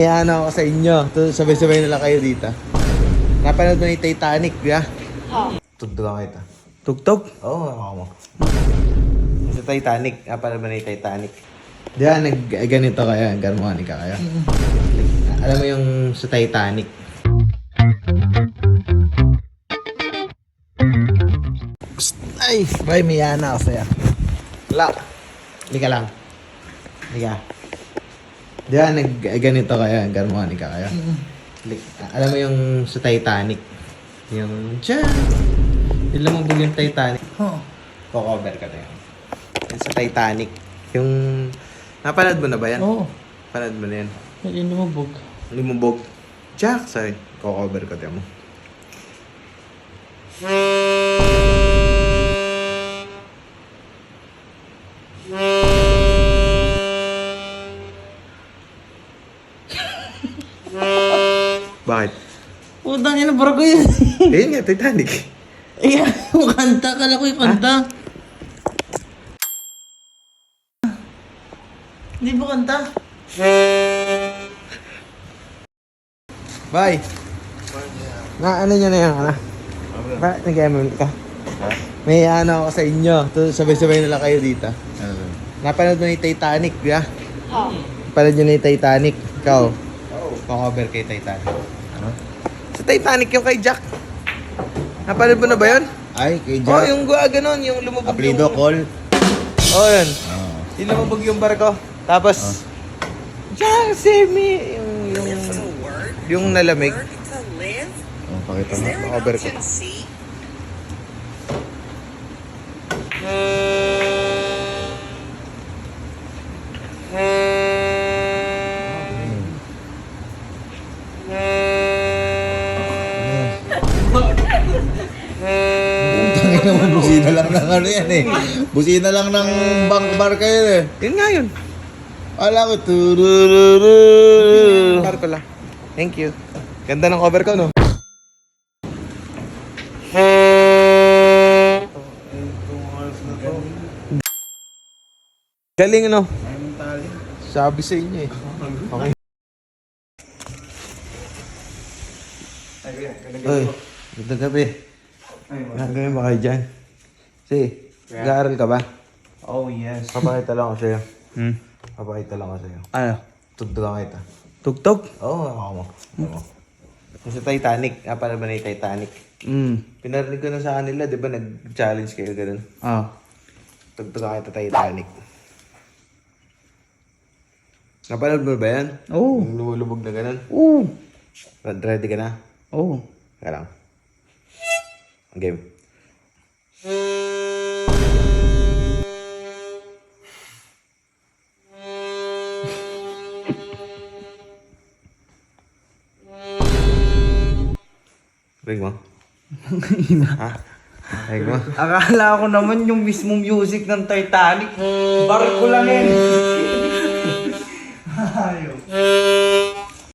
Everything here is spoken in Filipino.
Ano ako sa inyo. Sabay-sabay na lang kayo dito. Napanood mo yung Titanic, di ba? Oo. Tugtugan kita. Tugtog? Oo, oh, ako mo. Sa Titanic. Napanood mo yung Titanic. Di ba, nag ganito kaya, garmoani ka kaya. Alam mo yung sa Titanic. Psst, Ay, bay, may yana ako sa'yo. Wala. Hindi ka lang. Hindi ka. Di ba, nag ganito kaya, garmoani ka kaya. Like, alam mo yung sa Titanic. Yung, dyan. Yung lumubog yung Titanic. Oo. Cocover ka na yun. Yung sa Titanic. Yung, napanood mo na ba yan? Oo. Panood mo na yan. Hindi lumubog. Lumubog. Jack, sorry. Cocover ka mo. Bakit? Putang ina, barko yun. Ayun nga, Titanic. Ay, yung kanta. Kala ko yung kanta. Hindi ba kanta? Bye. Na ano nyo na yan, ano? Bakit nag-ML ka? May ano ako sa inyo. To, sabay-sabay na lang kayo dito. Napanood mo yung Titanic, di ba? Oo. Napanood nyo na yung Titanic. Ikaw? Oo. Cover kay Titanic. Titanic yung kay Jack. Napanood mo na ba yun? Ay, kay Oo, Jack. yung gua ganon, yung lumubog Aplido yung... call. Oo, yun. Oo. Yung lumubog yung barko. Tapos, Jack, save me! Yung, yung, yung nalamig. Oh, pakita mo. Cover ko. Ng ano yan eh. Busina lang ng bank bar kayo eh. Yun nga yun. Wala ko, turururu. Barko lang. Thank you. Ganda ng cover ko, no? Galing, ano? Sabi sa inyo eh. Okay. Uy, ganda gabi. Nagagawin ba kayo dyan? Si, nag-aaral ka ba? Oh, yes. Papakita lang ako sa'yo. Hmm? Papakita lang ako sa'yo. Ano? Tugtugan kita. Tugtog? Oo, oh, ako mo. Ako. Yung sa Titanic, ah, para ba na yung Titanic? Hmm. Pinarinig ko na sa kanila, di ba nag-challenge kayo ganun? Ah. Tugtugan kita Titanic. Napanood mo ba yan? Oo. Yung lumulubog na ganun? Oo. Ready ka na? Oo. Kaya lang. Game. Ring mo? ha? Ring mo? Akala ko naman yung mismo music ng Titanic. Barko lang yun. Ayaw.